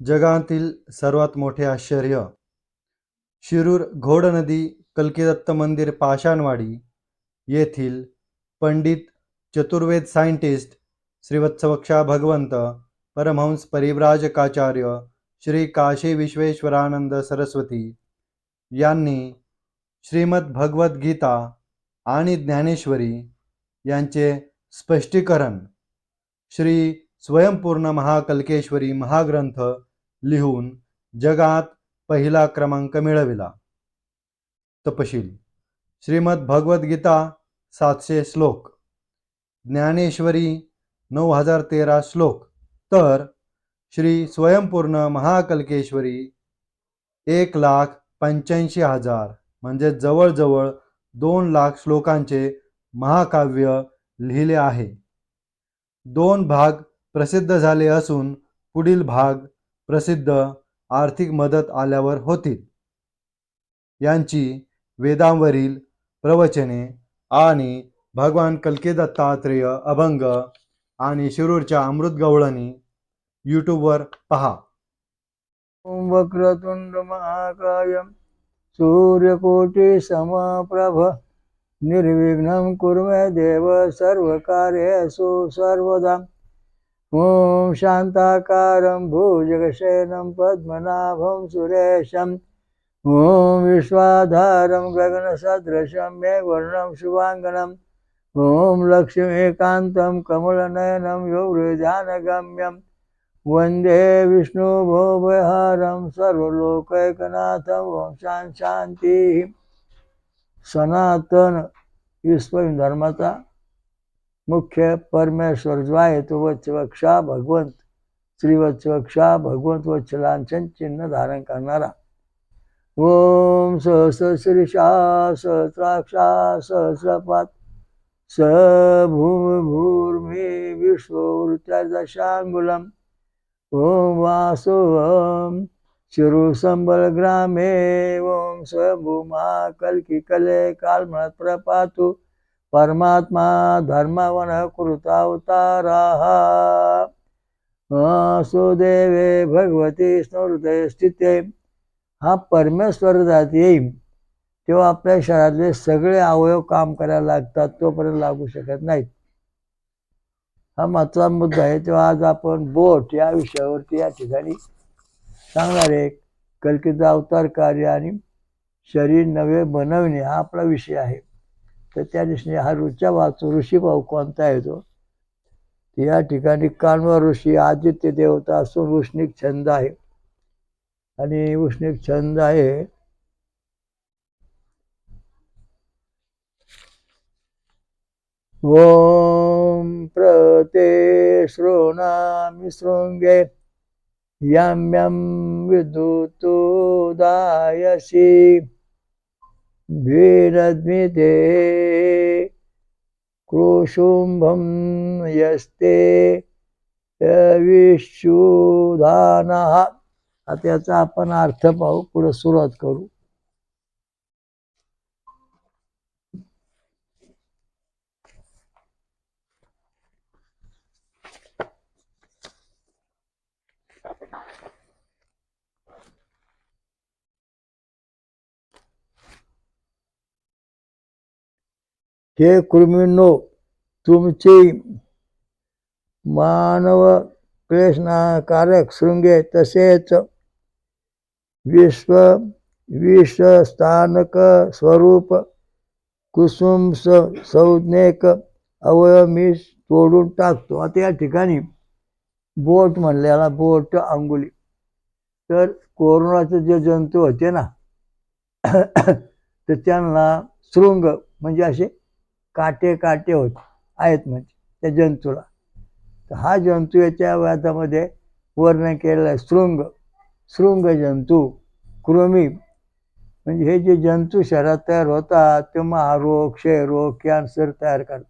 जगातील सर्वात मोठे आश्चर्य. शिरूर घोडनदी कलकीदत्त मंदिर पाषाणवाडी येथील पंडित चतुर्वेद सायंटिस्ट श्रीवत्सवक्षा भगवंत परमहंस परिव्राजकाचार्य श्री काशी विश्वेश्वरानंद सरस्वती यांनी श्रीमद भगवद्गीता आणि ज्ञानेश्वरी यांचे स्पष्टीकरण श्री स्वयंपूर्ण महाकल्केश्वरी महाग्रंथ लिहून जगात पहिला क्रमांक मिळविला. तपशील. श्रीमद भगवद्गीता सातशे श्लोक. ज्ञानेश्वरी नऊ हजार तेरा श्लोक. तर श्री स्वयंपूर्ण महाकल्केश्वरी एक लाख पंच्याऐंशी हजार म्हणजे जवळजवळ दोन लाख श्लोकांचे महाकाव्य लिहिले आहे. दोन भाग प्रसिद्ध झाले असून पुढील भाग प्रसिद्ध आर्थिक मदत आल्यावर होतील. यांची वेदांवरील प्रवचने आणि भगवान कल्की दत्तात्रेय अभंग आणि शिरूरच्या अमृत गवळणी यूट्यूबवर पहा. ओम वक्रतुंड महाकाय सूर्यकोटी समप्रभ निर्विघ्न कुर्मे देव सर्व सर्वकार्येषु सर्वदा ॐ शान्ताकारं भुजगशयनं पद्मनाभं सुरेशम्। ॐ विश्वाधारं गगनसदृशं मेघवर्णं शुभाङ्गनम् ॐ लक्ष्मीकान्तं कमलनयनं योगृजानगम्यम् वन्दे विष्णुभोभयहारं सर्वलोकैकनाथं ॐ शां शान्तिः। सनातन विश्व मुख्य परमेश्वर जो आहे तो वचवक्षा भगवंत श्री वत्सवक्षा भगवंत वत्सलांचन चिन्ह धारण करणारा ओम सहस्र श्रीशा सहस्राक्षा सहस्रपात स भूम भूर्मी विश्ववृत्या दशांगुलम ओम वासोहम शिरुसंबल ग्रामे ओम स्वभूमा कल्की कले कालमळत प्रपातु परमात्मा धर्मवन कृतावतारा सुदेवे भगवती स्मृते स्थिते हा परमेश्वर जात येईल तेव्हा आपल्या शरीरातले सगळे अवयव काम करायला लागतात तोपर्यंत लागू शकत नाहीत. हा मात्र मुद्दा आहे तेव्हा आज आपण बोट या विषयावरती या ठिकाणी सांगणार आहे. कल्कित अवतार कार्य आणि शरीर नवे बनवणे हा आपला विषय आहे. तर त्या दिवशी हा ऋचा वाचू ऋषी भाऊ कोणता आहे तो? या ठिकाणी कान्व ऋषी आदित्य देवता असून उष्णिक छंद आहे. आणि उष्णिक छंद आहे. ओम प्रते शृणामि शृङ्गे यं यं वीरद्मिते क्रोशुम्भं यस्ते विशुधानः आता याचा आपण अर्थ पाहू पुढे सुरुवात करू. हे कृमिनो तुमची मानव क्लेशनाकारक शृंगे तसेच विश्व विषस्थानक स्वरूप कुसुम संज्ञेक अवयव मी तोडून टाकतो. आता या ठिकाणी बोट म्हणल्याला बोट अंगुली तर कोरोनाचे जे जंतू होते ना तर त्यांना शृंग म्हणजे असे काटे काटे होत आहेत म्हणजे त्या जंतूला. तर हा जंतू याच्या व्याधामध्ये वर्णन केलेला आहे शृंग शृंग जंतू कृमी म्हणजे हे जे जंतू शहरात तयार होतात ते महारोग क्षयरोग कॅन्सर तयार करतात.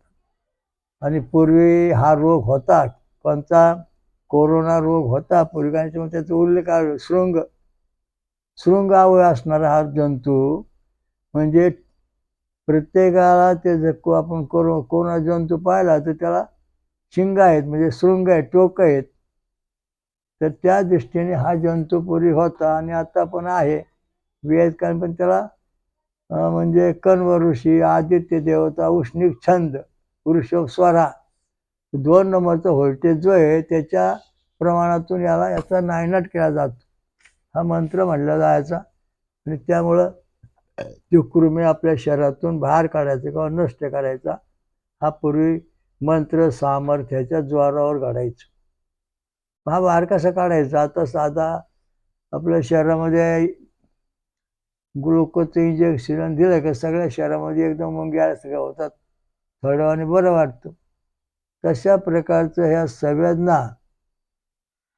आणि पूर्वी हा रोग होता कोणता? कोरोना रोग होता पूर्वी त्याचा उल्लेख आहे शृंग. शृंगावय असणारा हा जंतू म्हणजे प्रत्येकाला ते जर को आपण कोरो कोणा जंतू पाहिला तर त्याला शिंग आहेत म्हणजे शृंग आहेत टोक आहेत. तर त्या दृष्टीने हा जंतू पूर्वी होता आणि आता पण आहे. वेदकान पण त्याला म्हणजे कण्व ऋषी आदित्य देवता उष्णिक छंद वृषभ स्वरा दोन नंबरचा व्होल्टेज जो आहे त्याच्या प्रमाणातून याला याचा नायनाट केला जातो. हा मंत्र म्हणला जायचा. आणि त्यामुळं तो कृमी आपल्या शरीरातून बाहेर काढायचा किंवा नष्ट करायचा हा पूर्वी मंत्र सामर्थ्याच्या जोरावर काढायचो हा बाहेर कसा काढायचा? आता साधा आपल्या शरीरामध्ये ग्लुकोजचं इंजेक्शन दिलं का सगळ्या शहरामध्ये एकदम मग सगळ्या होतात थोड्या आणि बरं वाटतं. तशा प्रकारचं ह्या संवेदना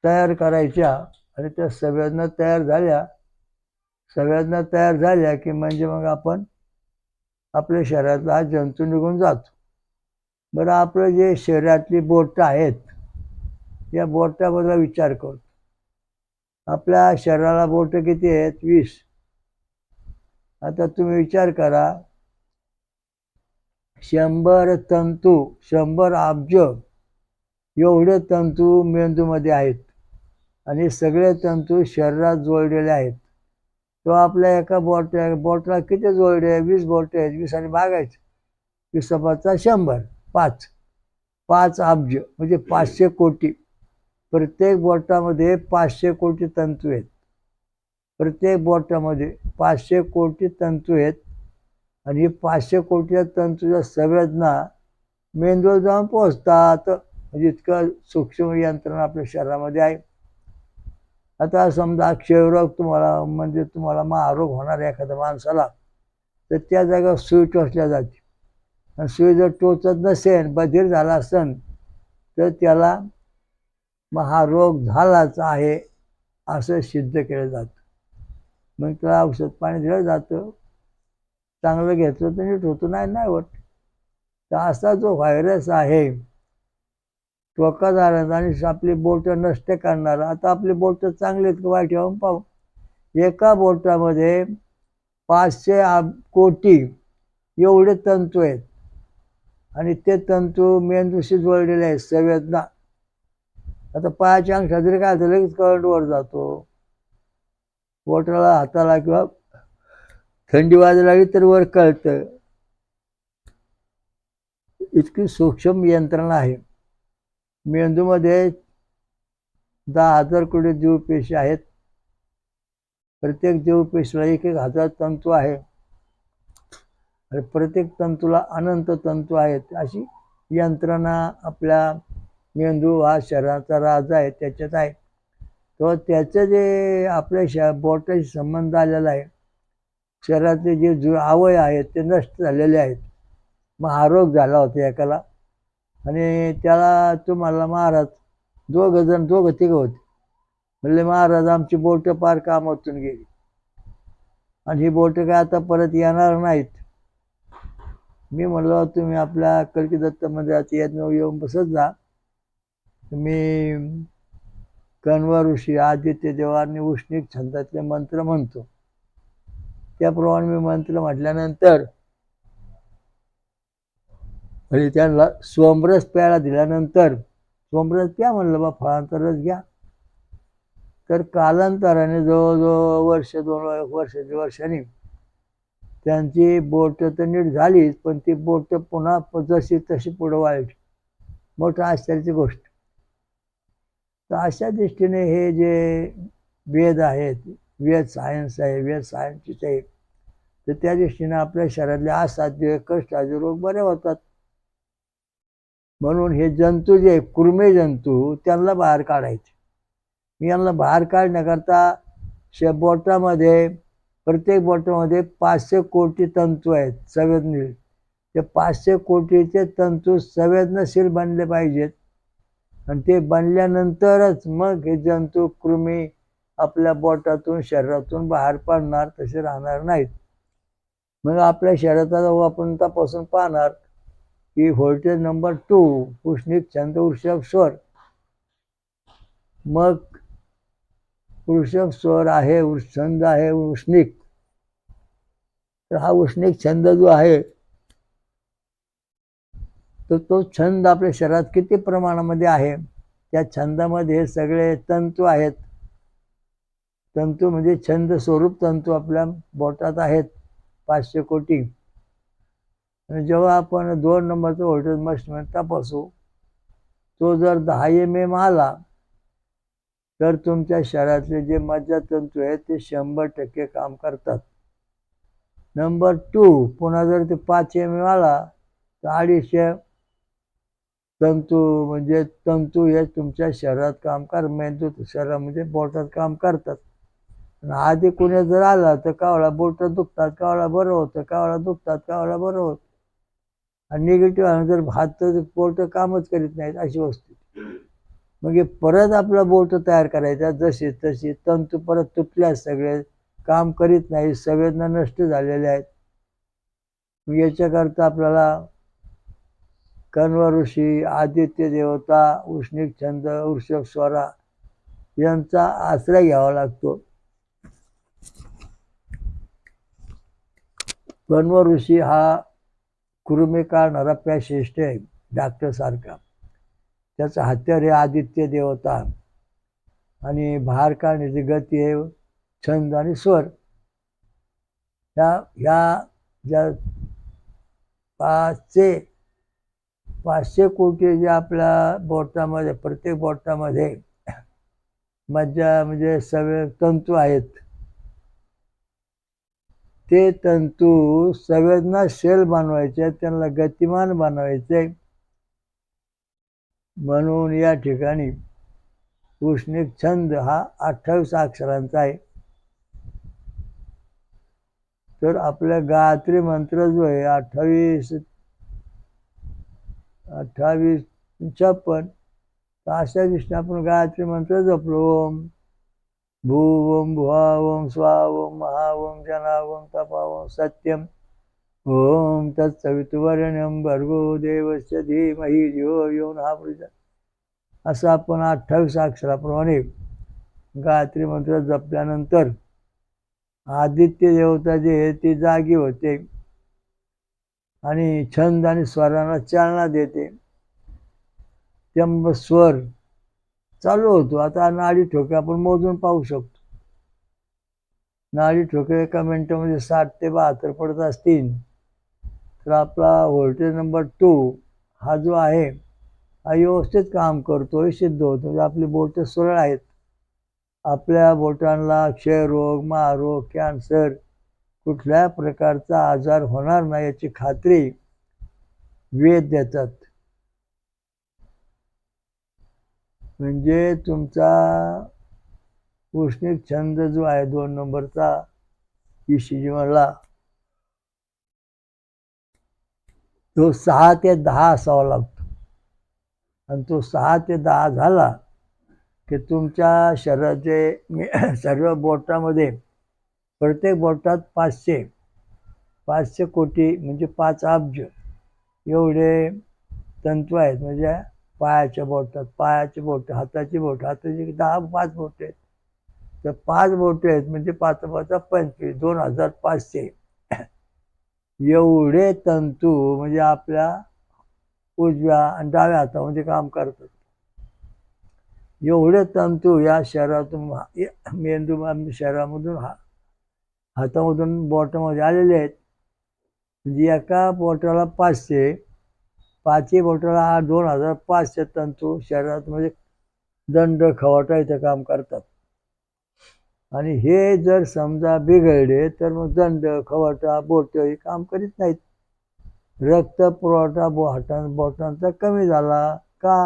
तयार करायच्या आणि त्या संवेदना तयार झाल्या सगळ्यांना तयार झाल्या की म्हणजे मग आपण आपल्या शरीरातला हा जंतू निघून जातो. बरं आपलं जे शरीरातली बोटं आहेत या बोटाबद्दल विचार करतो. आपल्या शरीराला बोटं किती आहेत? वीस. आता तुम्ही विचार करा शंभर तंतू शंभर अब्ज एवढे तंतू मेंदूमध्ये आहेत आणि सगळे तंतू शरीरात जोडलेले आहेत. किंवा आपल्या एका बोट बॉटला किती जोडले आहे? वीस बोटे आहेत. वीस आणि भागायचे वीस पाचचा शंभर. पाच. पाच अब्ज म्हणजे पाचशे कोटी. प्रत्येक बोटामध्ये पाचशे कोटी तंतू आहेत. प्रत्येक बोटामध्ये पाचशे कोटी तंतू आहेत. आणि हे पाचशे कोटी तंतूच्या संवेदना मेंदूवर जाऊन पोहोचतात. म्हणजे इतकं सूक्ष्म यंत्रणा आपल्या शरीरामध्ये आहे. आता समजा क्षयरोग तुम्हाला म्हणजे तुम्हाला महारोग होणार आहे एखाद्या माणसाला तर त्या जागा सुई टोचल्या जाते. आणि सुई जर टोचत नसेल बधीर झाला असेल तर त्याला मग हा रोग झालाच आहे असं सिद्ध केलं जातं. मग त्याला औषध पाणी दिलं जातं. चांगलं घेतलं तर नीट होतं नाही नाही होत. तर असा जो व्हायरस आहे टोकादार आणि आपली बोटं नष्ट करणारा. आता आपली बोटं चांगली आहेत का वाईट? ठेवून पाहू. एका बोटामध्ये पाचशे आब कोटी एवढे तंतू आहेत. आणि ते तंतू मेंदूशी जोडलेले आहेत संवेदना. आता पायाच्या अंगठा जरी काय झालं लगेच करंट वर जातो. बोटाला हाताला किंवा थंडी वाजायला लागली तर वर कळतं. इतकी सूक्ष्म यंत्रणा आहे. मेंदूमध्ये दहा हजार कोटी जीवपेशी आहेत. प्रत्येक जीवपेशीला एक एक हजार तंतू आहे. आणि प्रत्येक तंतूला अनंत तंतू आहेत. अशी यंत्रणा आपल्या मेंदू हा शरीराचा राजा आहे त्याच्यात आहे. तो त्याचं जे आपल्या श बोटाशी संबंध आलेला आहे. शरीरातले जे जु अवय आहेत ते नष्ट झालेले आहेत. मग आरोग झाला होता एकाला. आणि त्याला तुम्हाला महाराज दोघं जण दोघं तिघं होते. म्हणले महाराज आमची बोटं पार कामातून गेली. आणि ही बोटं काय आता परत येणार नाहीत. मी म्हणलो तुम्ही आपल्या कलकी दत्त मंदिरात येत येऊन बसत जा. मी कण्व ऋषी आदित्य देवांनी उष्णिक छंदातले मंत्र म्हणतो. त्याप्रमाणे मी मंत्र म्हटल्यानंतर आणि त्यांना सोमरस प्यायला दिल्यानंतर सोमरस प्या म्हणलं बा फळांचा रस घ्या. तर कालांतराने जवळजवळ वर्ष दोन वर्षाच्या वर्षांनी त्यांची बोट तर नीट झालीच पण ती बोटं पुन्हा जशी तशी पुढं वाढली. मोठं आश्चर्याची गोष्ट. तर अशा दृष्टीने हे जे वेद आहेत वेद सायन्स आहे वेद सायन्सचे आहे तर त्या दृष्टीने आपल्या शरीरातले असाध्य कष्ट आदी रोग बरे होतात. म्हणून हे जंतू जे कुर्मे जंतू त्यांना बाहेर काढायचे. मी यांना बाहेर काढण्याकरता शे बोटामध्ये प्रत्येक बोटामध्ये पाचशे कोटी तंतू आहेत संवेदनशील. ते पाचशे कोटीचे तंतू संवेदनशील बनले पाहिजेत. आणि ते बनल्यानंतरच मग हे जंतू कृमी आपल्या बोटातून शरीरातून बाहेर पडणार तसे राहणार नाहीत. मग आपल्या शरीराचा आपण तपासून पाहणार की व्होल्टेज नंबर टू उष्णिक छंद वृषभ स्वर मग वृषभ स्वर आहे छंद आहे उष्णिक तर हा उष्णिक छंद जो आहे तर तो छंद आपल्या शरीरात किती प्रमाणामध्ये आहे? त्या छंदामध्ये सगळे तंतू आहेत. तंतू म्हणजे छंद स्वरूप तंतू आपल्या बोटात आहेत. पाचशे कोटी. आणि जेव्हा आपण दोन नंबरचं व्होल्टेज मशीन तपासू तो जर दहा एम एम आला तर तुमच्या शरीरातले जे मज्जातंतू आहेत ते शंभर टक्के काम करतात. नंबर टू पुन्हा जर ते पाच एम एम आला तर अडीचशे तंतू म्हणजे तंतू हे तुमच्या शरीरात काम कर मेंदू शरीरामध्ये म्हणजे बोटात काम करतात. आणि आधी कुणी जर आला तर कावळा बोट दुखतात कावळा बरं होतं कावळा दुखतात कावळा बरं होतं. आणि निगेटिव्ह आलं तर हात बोट कामच करीत नाहीत अशी वस्तू मग हे परत आपला बोट तयार करायचा जसे तसे तंतू परत तुटल्या सगळे काम करीत नाही संवेदना नष्ट झालेल्या आहेत. याच्याकरता आपल्याला कण्व ऋषी आदित्य देवता उष्णिक छंद वृषभ स्वरा यांचा आश्रय घ्यावा लागतो. कण्व ऋषी हा कुरुमे नरप्या श्रेष्ठ आहे डॉक्टर सारखा. त्याचा हत्यार आहे आदित्य देवता आणि बाहेर निर्गती गती आहे छंद आणि स्वर. ह्या ह्या ज्या पाचशे पाचशे कोटी जे आपल्या बोटामध्ये प्रत्येक बोटामध्ये मज्जा म्हणजे सगळे तंतू आहेत. ते तंतू संवेदनाशील बनवायचे त्यांना गतिमान बनवायचे. म्हणून या ठिकाणी उष्णिक छंद हा अठ्ठावीस अक्षरांचा आहे. तर आपल्या गायत्री मंत्र जो आहे अठ्ठावीस अठ्ठावीस छप्पन अशा दिवशी आपण गायत्री मंत्र जपलो. भू ओम भुवा ओम स्वा ओम महा ओम जना ओम तपा ओम सत्यम ओम तत्सवितुवरेण्यम भर्गो देवस्य धीमहि धियो यो हा असं आपण अठ्ठावीस अक्षराप्रमाणे गायत्री मंत्र जपल्यानंतर आदित्य देवता जे आहे ते जागी होते आणि छंद आणि स्वरांना चालना देते. त्यंब स्वर चालू होतो. आता नाडी ठोके आपण मोजून पाहू शकतो. नाडी ठोके एका मिनटामध्ये साठ ते बहात्तर पडत असतील. तर आपला व्होल्टेज नंबर टू हा जो आहे हा व्यवस्थित काम करतो सिद्ध होतो म्हणजे आपली बोट सरळ आहेत. आपल्या बोटांना क्षयरोग महारोग कॅन्सर कुठल्या प्रकारचा आजार होणार नाही याची खात्री वेद देतात. म्हणजे तुमचा उष्णिक छंद जो आहे दोन नंबरचा ईशी जीवनला तो सहा ते दहा असावा लागतो. आणि तो सहा ते दहा झाला की तुमच्या शरीराचे सर्व बोटामध्ये प्रत्येक बोटात पाचशे पाचशे कोटी म्हणजे पाच अब्ज एवढे तंतू आहेत. म्हणजे पायाच्या बोटात पायाचे बोट हाताची बोट हाताची दहा पाच बोट आहेत. तर पाच बोट आहेत म्हणजे पाच पाच पंचवीस दोन हजार पाचशे. एवढे तंतू म्हणजे आपल्या उजव्या आणि डाव्या हातामध्ये काम करतात. एवढे तंतू या शहरातून मेंदू शहरामधून हा हातामधून बोटामध्ये आलेले आहेत. म्हणजे एका बोटाला पाचशे पाचही बोटाला हा दोन हजार पाचशे तंतू शरीरात म्हणजे दंड खवाटा इथं काम करतात. आणि हे जर समजा बिघडले तर मग दंड खवाटा बोट हे काम करीत नाहीत. रक्त पुरवठा बोटां बोटांचा कमी झाला का?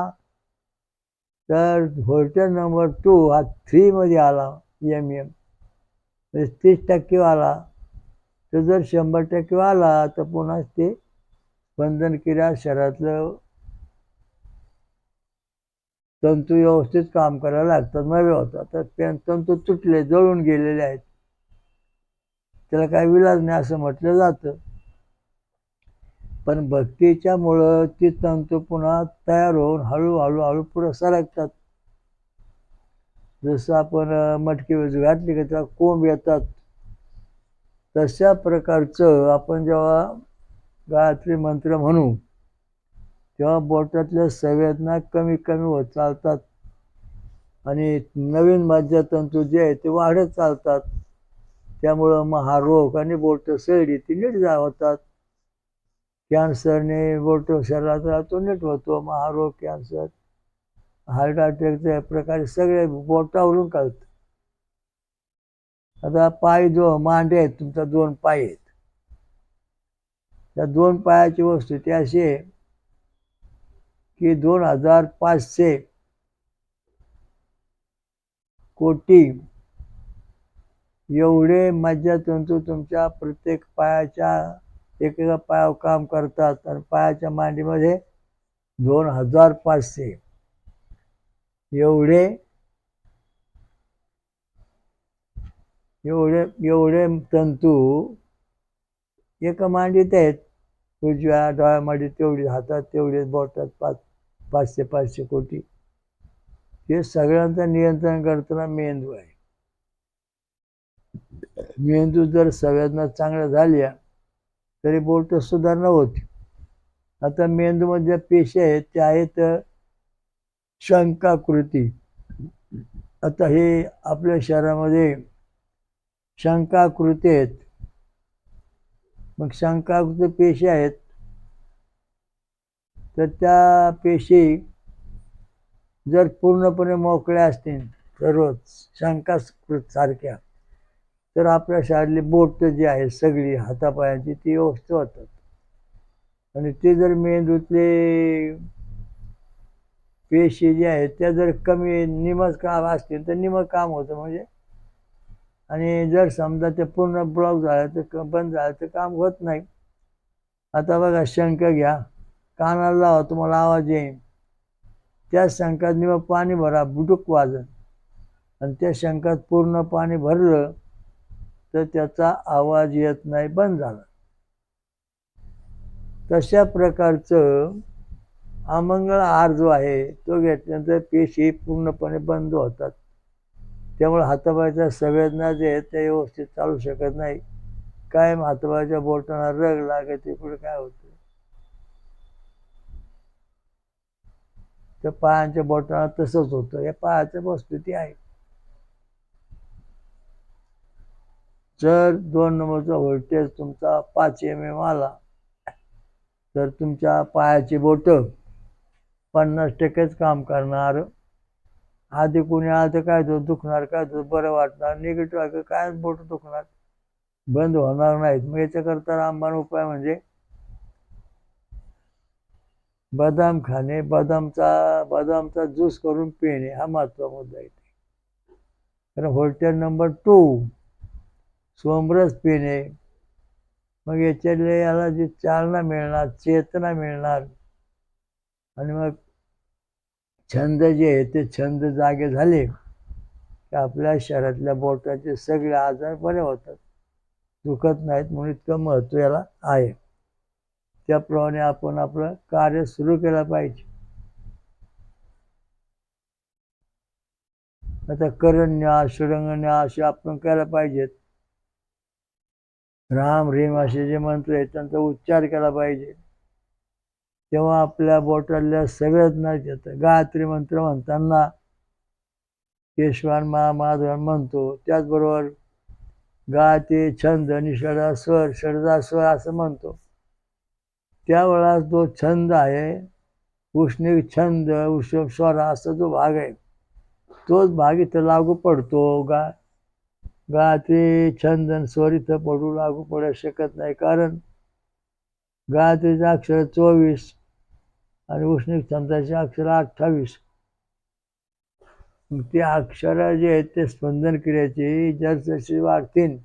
तर व्होल्टेज नंबर टू हा थ्रीमध्ये आला एम एम म्हणजे तीस टक्के आला. तर जर शंभर टक्के आला तर पुन्हा ते बंधन क्रिया शरीरातलं तंतू व्यवस्थित काम करायला लागतात नव्हे होतात. तर ते तंतू तुटले जळून गेलेले आहेत. त्याला काही विलाज नाही असं म्हटलं जातं. पण भक्तीच्या मुळं ती तंतू पुन्हा तयार होऊन हळूहळू हळू पुढं सरकतात. जसं आपण मटकी वीज घातली की त्याला कोंब येतात. तशा प्रकारचं आपण जेव्हा गायत्री मंत्र म्हणू तेव्हा बोटातल्या संवेदना कमी कमी होत चालतात. आणि नवीन मज्जातंतू जे आहे ते वाढत चालतात. त्यामुळं मग हा रोग आणि बोट सैडी ती नीट जा होतात. कॅन्सरने बोट शरीरात राहतो नीट होतो. मग हा रोग कॅन्सर हार्ट अटॅकच्या प्रकारे सगळे बोटावरून कळतं आता पाय जो मांडे आहेत तुमचा दोन पाय आहेत. त्या दोन पायाची वस्तू ती अशी आहे की दोन हजार पाचशे कोटी एवढे मज्जातंतू तुमच्या प्रत्येक पायाच्या एकेका पायावर काम करतात आणि पायाच्या मांडीमध्ये दोन हजार पाचशे एवढे एवढे एवढे तंतू एका मांडीत आहेत. उजव्या डोळ्यामध्ये तेवढी हातात तेवढे बोटात पाच पाचशे पाचशे कोटी. हे सगळ्यांचं नियंत्रण करताना मेंदू आहे. मेंदू जर सगळ्यांना चांगल्या झाल्या तरी बोट सुधारणा होती. आता मेंदूमध्ये ज्या पेशी आहेत त्या आहेत शंकाकृती. आता हे आपल्या शहरामध्ये शंकाकृती आहेत. मग शंकाकृत पेशी आहेत. तर त्या पेशी जर पूर्णपणे मोकळ्या असतील सर्वच शंकास्कृत सारख्या तर आपल्या शाळेतली बोट जी आहे सगळी हातापायांची ती व्यवस्थित होतात. आणि ते जर मेंदूतले पेशी जे आहेत त्या जर कमी निमच काम असतील तर निम काम होतं. म्हणजे आणि जर समजा ते पूर्ण ब्लॉक झालं तर क- बंद झालं तर काम होत नाही. आता बघा शंख घ्या. कानाला लावा तुम्हाला आवाज येईल त्या शंकात निम पाणी भरा बुडूक वाजन. आणि त्या शंकात पूर्ण पाणी भरलं तर त्याचा आवाज येत नाही बंद झाला. तशा प्रकारचं अमंगळ आहार जो आहे तो घेतल्यानंतर पेशी पूर्णपणे बंद होतात. त्यामुळे हातापायाच्या संवेदना जे आहेत त्या व्यवस्थित चालू शकत नाही. कायम हातापायाच्या बोटांना रग लागते पुढे काय होतं त्या पायांच्या बोटांना तसंच होतं. या पायाच्या वस्तुती आहे. जर दोन नंबरचा व्होल्टेज तुमचा पाच एम एम आला तर तुमच्या पायाची बोटं पन्नास टक्केच काम करणार. आधी कोणी आलं तर काय तो दुखणार काय तो बरं वाटणार. निगेटिव्ह आहे काय बोट दुखणार? बंद होणार नाहीत. मग याच्याकरता रामबाण उपाय म्हणजे बदाम खाणे बदामचा बदामचा ज्यूस करून पिणे. हा महत्त्वाचा मुद्दा येते तर व्होल्टेज नंबर टू सोमरस पिणे. मग याच्यातले याला जी चालना मिळणार चेतना मिळणार. आणि मग छंद जे आहे ते छंद जागे झाले की आपल्या शहरातल्या बोटाचे सगळे आजार बरे होतात. दुखत नाहीत म्हणून इतकं महत्त्व याला आहे. त्याप्रमाणे आपण आपलं कार्य सुरू केलं पाहिजे. आता करण्या षडंगन्यास असे आपण करायला पाहिजेत. राम रीम असे जे मंत्र आहेत त्यांचा उच्चार केला पाहिजे. तेव्हा आपल्या बोटातल्या सगळ्यात येतं गायत्री मंत्र म्हणताना केशवान महामाधवान म्हणतो त्याचबरोबर गाते छंद निषडा स्वर षडदा स्वर असं म्हणतो. त्यावेळा जो छंद आहे उष्णिक छंद उष्ण स्वर असा जो भाग आहे तोच भाग इथं लागू पडतो. गा गायत्री छंद आणि स्वर इथं पडू लागू पडू शकत नाही. कारण गायत्रीचं अक्षर चोवीस आणि उष्णिक छंदाचे अक्षर अठ्ठावीस. मग ते अक्षर जे आहेत ते स्पंदन क्रियाची जर जशी वाढतील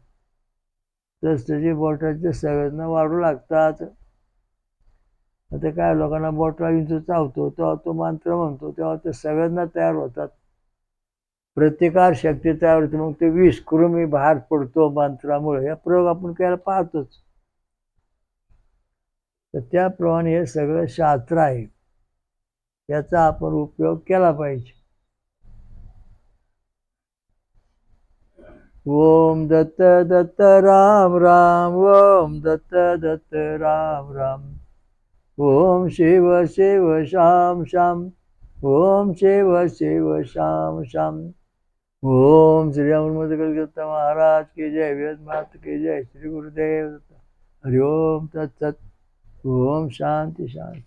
तस तशी बोटाची संवेदना वाढू लागतात. आता काय लोकांना बोटला इंचू चावतो तेव्हा तो मंत्र म्हणतो तेव्हा ते संवेदना तयार होतात. प्रतिकार शक्ती तयार होते मग ते विष कृमी बाहेर पडतो मंत्रामुळे. हा प्रयोग आपण केला पाहतोच. तर त्याप्रमाणे हे सगळं शास्त्र आहे. याचा आपण उपयोग केला पाहिजे. ओम दत्त दत्त राम राम ओम दत्त दत्त राम राम. ओम शिव शिव श्याम श्याम ओम शिव शिव श्याम श्याम ओम श्री अमृत कलकत्ता महाराज की जय वेद मात की जय श्री गुरुदेव दत्त. हरि ओम तत्सत. ओम शांती शांती